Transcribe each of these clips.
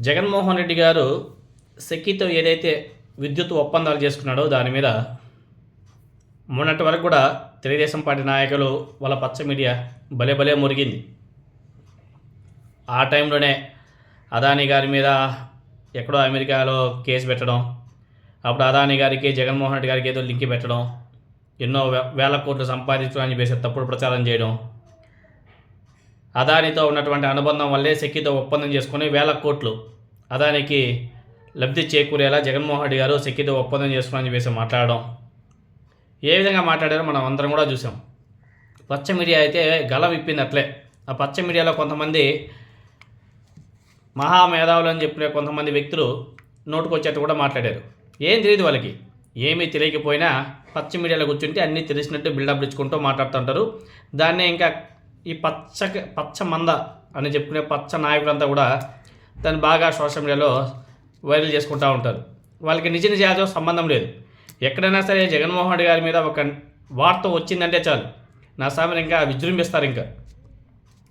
జగన్మోహన్ రెడ్డి గారు సెక్కితో ఏదైతే విద్యుత్ ఒప్పందాలు చేసుకున్నాడో దాని మీద మొన్నటి వరకు కూడా తెలుగుదేశం పార్టీ నాయకులు వాళ్ళ పచ్చ మీడియా భలే భలే మురిగింది. ఆ టైంలోనే అదానీ గారి మీద ఎక్కడో అమెరికాలో కేసు పెట్టడం అప్పుడు అదానీ గారికి జగన్మోహన్ రెడ్డి గారికి ఏదో లింక్ పెట్టడం ఎన్నో వే- వేల కోట్లు సంపాదించడానికి చెప్పేసి తప్పుడు ప్రచారం చేయడం అదానితో ఉన్నటువంటి అనుబంధం వల్లే సెక్కితో ఒప్పందం చేసుకుని వేల కోట్లు అదానికి లబ్ధి చేకూరేలా జగన్మోహన్ రెడ్డి గారు సెక్యూరిటీ ఒప్పందం చేసుకుని చెప్పేసి మాట్లాడడం. ఏ విధంగా మాట్లాడారో మనం అందరం కూడా చూసాం. పచ్చ మీడియా అయితే గల విప్పినట్లే. ఆ పచ్చ మీడియాలో కొంతమంది మహామేధావులు అని చెప్పిన కొంతమంది వ్యక్తులు నోటుకొచ్చేట్టు కూడా మాట్లాడారు. ఏం తెలియదు వాళ్ళకి. ఏమీ తెలియకపోయినా పచ్చ మీడియాలో కూర్చుంటే అన్నీ తెలిసినట్టు బిల్డప్ ఇచ్చుకుంటూ మాట్లాడుతుంటారు. దాన్నే ఇంకా ఈ పచ్చ పచ్చ మంద అని చెప్పుకునే పచ్చ నాయకులంతా కూడా దాన్ని బాగా సోషల్ మీడియాలో వైరల్ చేసుకుంటూ ఉంటారు. వాళ్ళకి నిజ నిజాతో సంబంధం లేదు. ఎక్కడైనా సరే జగన్మోహన్ రెడ్డి గారి మీద ఒక వార్త వచ్చిందంటే చాలు. నా సామెను ఇంకా విజృంభిస్తారు ఇంకా.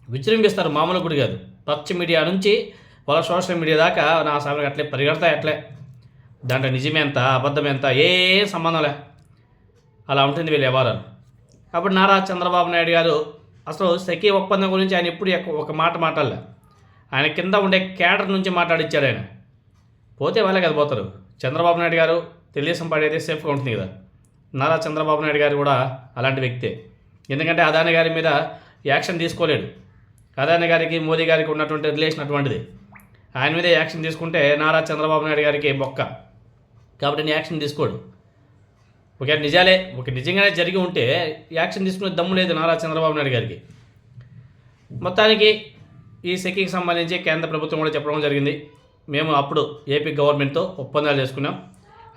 విజృంభిస్తారు మామూలు గుడి కాదు. పచ్చ మీడియా నుంచి వాళ్ళ సోషల్ మీడియా దాకా నా సామెను అట్లే పరిగెడతాయి అట్లే. దాంట్లో నిజమే అబద్ధమెంత ఏ సంబంధంలే అలా ఉంటుంది వీళ్ళ వ్యవహారాలు. అప్పుడు నారా చంద్రబాబు నాయుడు గారు అసలు సఖీ ఒప్పందం గురించి ఆయన ఎప్పుడు ఒక మాట మాట్లాడలే. ఆయన కింద ఉండే క్యాడర్ నుంచి మాట్లాడిచ్చాడు ఆయన. పోతే వాళ్ళే కదా పోతారు. చంద్రబాబు నాయుడు గారు తెలుగుదేశం పార్టీ అయితే సేఫ్గా ఉంటుంది కదా. నారా చంద్రబాబు నాయుడు గారు కూడా అలాంటి వ్యక్తే. ఎందుకంటే అదాని గారి మీద యాక్షన్ తీసుకోలేడు. అదాని గారికి మోదీ గారికి ఉన్నటువంటి రిలేషన్ అటువంటిది. ఆయన మీద యాక్షన్ తీసుకుంటే నారా చంద్రబాబు నాయుడు గారికి బొక్క కాబట్టి నేను యాక్షన్ తీసుకోడు. ఒక నిజాలే ఒక నిజంగానే జరిగి ఉంటే యాక్షన్ తీసుకునే దమ్ము లేదు నారా చంద్రబాబు నాయుడు గారికి. మొత్తానికి ఈ సెకీకి సంబంధించి కేంద్ర ప్రభుత్వం కూడా చెప్పడం జరిగింది. మేము అప్పుడు ఏపీ గవర్నమెంట్తో ఒప్పందాలు చేసుకున్నాం.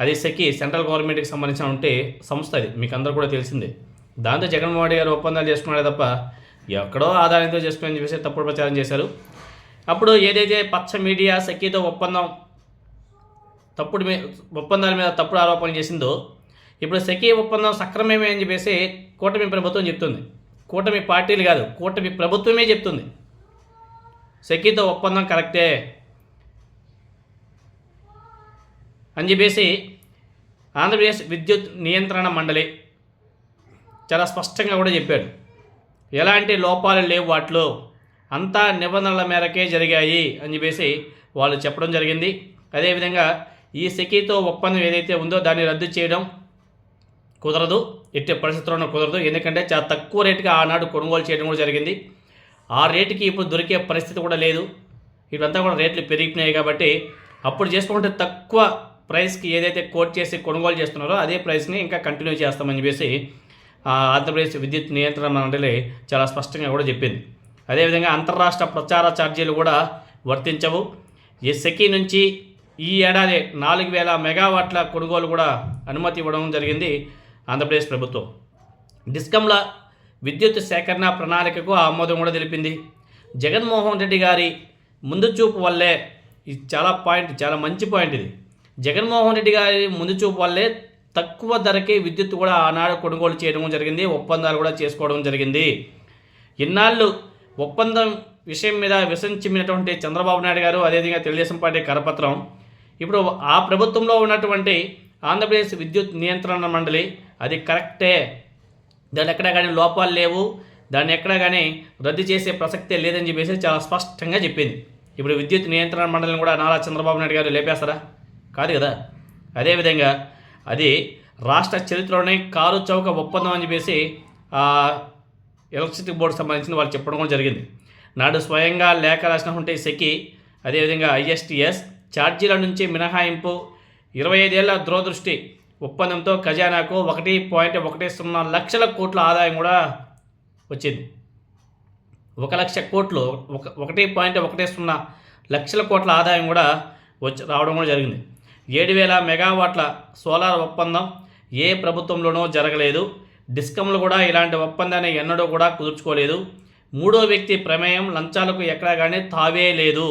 అది సెకి సెంట్రల్ గవర్నమెంట్కి సంబంధించిన ఉంటే సంస్థ అది. మీకు అందరూ కూడా తెలిసిందే. దాంతో జగన్మోహన్ రెడ్డి గారు ఒప్పందాలు చేసుకున్నాడే తప్ప ఎక్కడో ఆదాయంతో చేసుకుని చెప్పేసి తప్పుడు ప్రచారం చేశారు. అప్పుడు ఏదైతే పచ్చ మీడియా సెకీతో ఒప్పందం తప్పుడు మీ ఒప్పందాల మీద తప్పుడు ఆరోపణలు చేసిందో ఇప్పుడు సెకీ ఒప్పందం సక్రమమే అని చెప్పేసి కూటమి ప్రభుత్వం చెప్తుంది. కూటమి పార్టీలు కాదు కూటమి ప్రభుత్వమే చెప్తుంది. సెకీతో ఒప్పందం కరెక్టే. అని చెప్పేసి ఆంధ్రప్రదేశ్ విద్యుత్ నియంత్రణ మండలి చాలా స్పష్టంగా కూడా చెప్పాడు. ఎలాంటి లోపాలు లేవు వాటిలో. అంతా నిబంధనల మేరకే జరిగాయి అని చెప్పేసి వాళ్ళు చెప్పడం జరిగింది. అదేవిధంగా ఈ సెకీతో ఒప్పందం ఏదైతే ఉందో దాన్ని రద్దు చేయడం కుదరదు. ఎట్టి పరిస్థితుల్లోనూ కుదరదు. ఎందుకంటే చాలా తక్కువ రేటుకి ఆనాడు కొనుగోలు చేయడం కూడా జరిగింది. ఆ రేటుకి ఇప్పుడు దొరికే పరిస్థితి కూడా లేదు. ఇవంతా కూడా రేట్లు పెరిగిపోయినాయి కాబట్టి అప్పుడు చేసుకుంటే తక్కువ ప్రైస్కి ఏదైతే కోట్ చేసి కొనుగోలు చేస్తున్నారో అదే ప్రైస్ని ఇంకా కంటిన్యూ చేస్తామని చెప్పేసి ఆంధ్రప్రదేశ్ విద్యుత్ నియంత్రణ మండలి చాలా స్పష్టంగా కూడా చెప్పింది. అదేవిధంగా అంతర్రాష్ట్ర ప్రచార ఛార్జీలు కూడా వర్తించవు. ఈ సెకీ నుంచి ఈ ఏడాది నాలుగు వేల మెగావాట్ల కొనుగోలు కూడా అనుమతి ఇవ్వడం జరిగింది ఆంధ్రప్రదేశ్ ప్రభుత్వం. డిస్కంల విద్యుత్ సేకరణ ప్రణాళికకు ఆమోదం కూడా తెలిపింది. జగన్మోహన్ రెడ్డి గారి ముందు చూపు వల్లే ఇది చాలా పాయింట్ చాలా మంచి పాయింట్ ఇది. జగన్మోహన్ రెడ్డి గారి ముందు చూపు వల్లే తక్కువ ధరకే విద్యుత్ కూడా ఆనాడు కొనుగోలు చేయడం జరిగింది ఒప్పందాలు కూడా చేసుకోవడం జరిగింది. ఇన్నాళ్ళు ఒప్పందం విషయం మీద విషం చంద్రబాబు నాయుడు గారు అదేవిధంగా తెలుగుదేశం పార్టీ కరపత్రం. ఇప్పుడు ఆ ప్రభుత్వంలో ఉన్నటువంటి ఆంధ్రప్రదేశ్ విద్యుత్ నియంత్రణ మండలి అది కరెక్టే. దాని ఎక్కడా కానీ లోపాలు లేవు దాన్ని ఎక్కడా కానీ రద్దు చేసే ప్రసక్తే లేదని చెప్పేసి చాలా స్పష్టంగా చెప్పింది. ఇప్పుడు విద్యుత్ నియంత్రణ మండలిని కూడా నారా చంద్రబాబు నాయుడు గారు లేపేస్తారా? కాదు కదా. అదేవిధంగా అది రాష్ట్ర చరిత్రలోనే కారు చౌక ఒప్పందం అని చెప్పేసి ఎలక్ట్రిసిటీ బోర్డు సంబంధించిన వాళ్ళు చెప్పడం కూడా జరిగింది. నాడు స్వయంగా లేఖ రాసిన ఉంటే సెకి అదేవిధంగా ఐఎస్టీఎస్ ఛార్జీల నుంచి మినహాయింపు ఇరవై ఐదేళ్ళ దురదృష్టి ఒప్పందంతో ఖజానాకు ఒకటి పాయింట్ ఒకటి సున్నా లక్షల కోట్ల ఆదాయం కూడా వచ్చింది. ఒక లక్ష కోట్లు ఒక ఒకటి పాయింట్ ఒకటి సున్నా లక్షల కోట్ల ఆదాయం కూడా వచ్చి రావడం కూడా జరిగింది. ఏడు వేల మెగావాట్ల సోలార్ ఒప్పందం ఏ ప్రభుత్వంలోనూ జరగలేదు. డిస్కంలు కూడా ఇలాంటి ఒప్పందాన్ని ఎన్నడూ కూడా కుదుర్చుకోలేదు. మూడో వ్యక్తి ప్రమేయం లంచాలకు ఎక్కడా కానీ తావే లేదు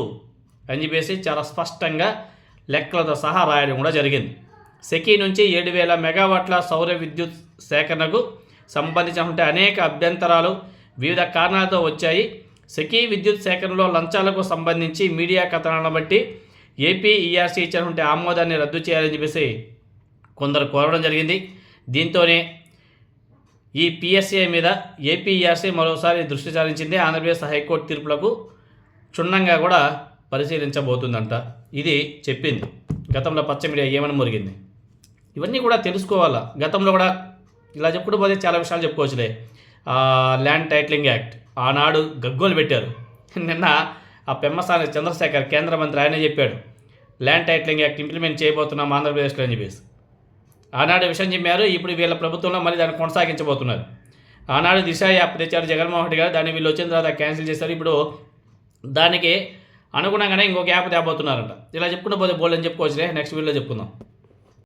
అని చెప్పేసి చాలా స్పష్టంగా లెక్కలతో సహా రాయడం కూడా జరిగింది. సెకీ నుంచి ఏడు వేల మెగావాట్ల సౌర విద్యుత్ సేకరణకు సంబంధించినటువంటి అనేక అభ్యంతరాలు వివిధ కారణాలతో వచ్చాయి. సెకీ విద్యుత్ సేకరణలో లంచాలకు సంబంధించి మీడియా కథనాలను బట్టి ఏపీఈఆర్సీ ఇచ్చినటువంటి ఆమోదాన్ని రద్దు చేయాలని చెప్పేసి కొందరు కోరడం జరిగింది. దీంతోనే ఈ పిఎస్ఏ మీద ఏపీఈఆర్సీ మరోసారి దృష్టి సారించింది. ఆంధ్రప్రదేశ్ హైకోర్టు తీర్పులకు క్షుణ్ణంగా కూడా పరిశీలించబోతుందంట. ఇది చెప్పింది. గతంలో పచ్చ మీడియా ఏమని మురిగింది? ఇవన్నీ కూడా తెలుసుకోవాలా? గతంలో కూడా ఇలా చెప్పుకుంటూ పోతే చాలా విషయాలు చెప్పుకోవచ్చులే. ల్యాండ్ టైటిలింగ్ యాక్ట్ ఆనాడు గగ్గోలు పెట్టారు. నిన్న ఆ పెమ్మసాని చంద్రశేఖర్ కేంద్ర మంత్రి ఆయనే చెప్పాడు. ల్యాండ్ టైటిలింగ్ యాక్ట్ ఇంప్లిమెంట్ చేయబోతున్నాం ఆంధ్రప్రదేశ్లో అని చెప్పేసి. ఆనాడు విషయం చెప్పారు ఇప్పుడు వీళ్ళ ప్రభుత్వంలో మళ్ళీ దాన్ని కొనసాగించబోతున్నారు. ఆనాడు దిశ యాప్ తెచ్చారు జగన్మోహన్ రెడ్డి గారు దాన్ని వీళ్ళు వచ్చిన తర్వాత క్యాన్సిల్ చేశారు. ఇప్పుడు దానికి అనుగుణంగానే ఇంకొక యాప్ తేబోతున్నారంట. ఇలా చెప్పుకుంటూ పోతే బోల్డ్ అని చెప్పుకోవచ్చులే. నెక్స్ట్ వీడియోలో చెప్పుకుందాం.